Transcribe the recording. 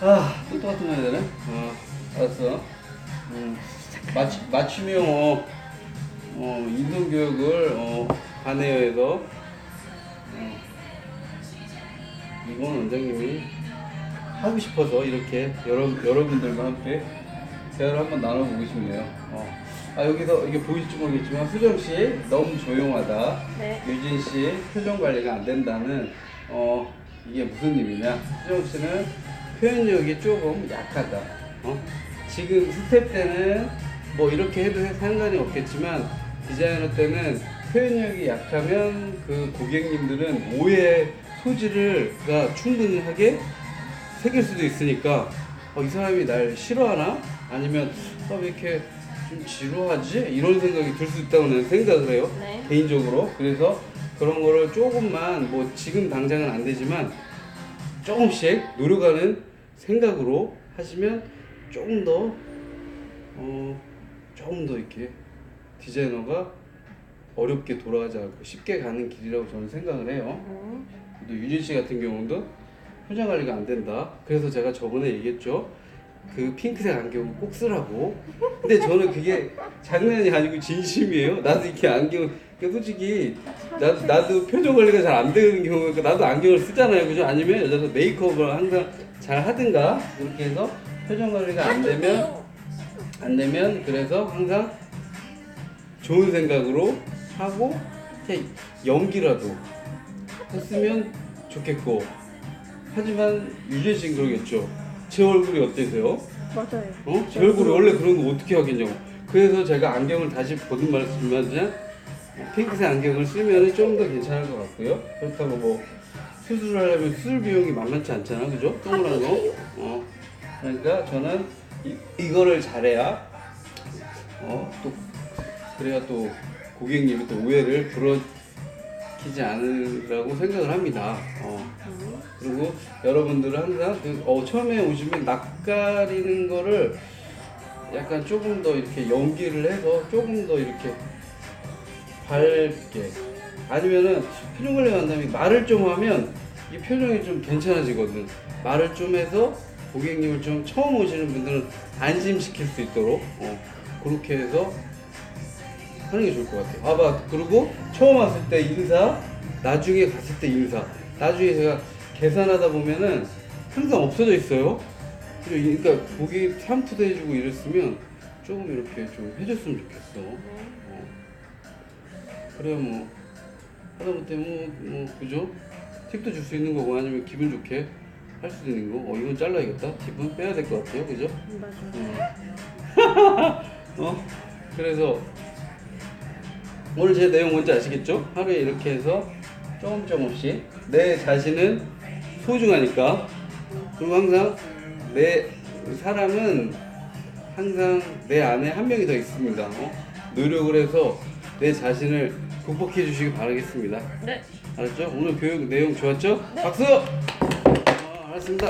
아, 또 똑같은 거 해야 되네? 어, 알았어. 음, 맞추, 맞춤형, 어, 어, 인성교육을, 어, 반해여에서, 어, 이건 원장님이 하고 싶어서 이렇게 여러, 여러분들과 함께 대화를 한번 나눠보고 싶네요. 어. 아, 여기서 이게 보일지 모르겠지만, 수정씨, 너무 조용하다. 네. 유진 씨 표정 관리가 안 된다는 어 이게 무슨 의미냐? 수정 씨는 표현력이 조금 약하다. 어? 지금 스텝 때는 뭐 이렇게 해도 상관이 없겠지만 디자이너 때는 표현력이 약하면 그 고객님들은 오해 소지를 가 충분하게 새길 수도 있으니까 어, 이 사람이 날 싫어하나? 아니면 어, 왜 이렇게 좀 지루하지? 이런 생각이 들 수 있다고 는 생각을 해요. 네. 개인적으로. 그래서 그런 거를 조금만 뭐 지금 당장은 안 되지만 조금씩 노력하는 생각으로 하시면 조금 더 어, 조금 더 이렇게 디자이너가 어렵게 돌아가지 않고 쉽게 가는 길이라고 저는 생각을 해요. 음. 또 유진 씨 같은 경우도 표정 관리가 안 된다. 그래서 제가 저번에 얘기했죠. 그 핑크색 안경을 꼭 쓰라고. 근데 저는 그게 장난이 아니고 진심이에요. 나도 이렇게 안경, 그러니까 솔직히 나도, 나도 표정 관리가 잘 안 되는 경우가 나도 안경을 쓰잖아요. 그죠? 아니면 여자도 메이크업을 항상 잘 하든가 그렇게 해서 표정 관리가 안 되면 안 되면 그래서 항상 좋은 생각으로 하고 그냥 연기라도 했으면 좋겠고 하지만 씨는 그러겠죠 제 얼굴이 어때서요? 맞아요. 어? 제 얼굴이 원래 그런 거 어떻게 하겠냐고 그래서 제가 안경을 다시 보든 말씀하지만 핑크색 안경을 쓰면 좀 더 괜찮을 것 같고요 그렇다고 뭐 수술을 하려면 수술 비용이 만만치 않잖아 그죠? 동그란 거 어. 그러니까 저는 이, 이거를 잘해야 어, 또 그래야 또 고객님이 또 오해를 불어키지 않으라고 생각을 합니다. 어. 그리고 여러분들은 항상 그, 어, 처음에 오시면 낯가리는 거를 약간 조금 더 이렇게 연기를 해서 조금 더 이렇게 밝게 아니면은 표정 관리 한다음에 말을 좀 하면 이 표정이 좀 괜찮아지거든. 말을 좀 해서 고객님을 좀 처음 오시는 분들은 안심시킬 수 있도록 어, 그렇게 해서 하는 게 좋을 것 같아요. 아, 봐. 그리고 처음 왔을 때 인사, 나중에 갔을 때 인사. 나중에 제가 계산하다 보면은 항상 없어져 있어요. 그리고 그러니까 고객 샴푸도 해주고 이랬으면 조금 이렇게 좀 해줬으면 좋겠어. 어. 그래야 뭐 하다못해 뭐, 뭐 그죠? 팁도 줄 수 있는 거고 아니면 기분 좋게 할 수도 있는 거. 어 이건 잘라야겠다. 팁은 빼야 될 것 같아요. 그죠? 맞아요. 어? 그래서 오늘 제 내용 뭔지 아시겠죠? 하루에 이렇게 해서 조금 조금씩 내 자신은 소중하니까 그리고 항상 내 사람은 항상 내 안에 한 명이 더 있습니다. 어? 노력을 해서 내 자신을 극복해 주시기 바라겠습니다. 네. 알았죠? 오늘 교육 내용 좋았죠? 박수! 어, 알았습니다.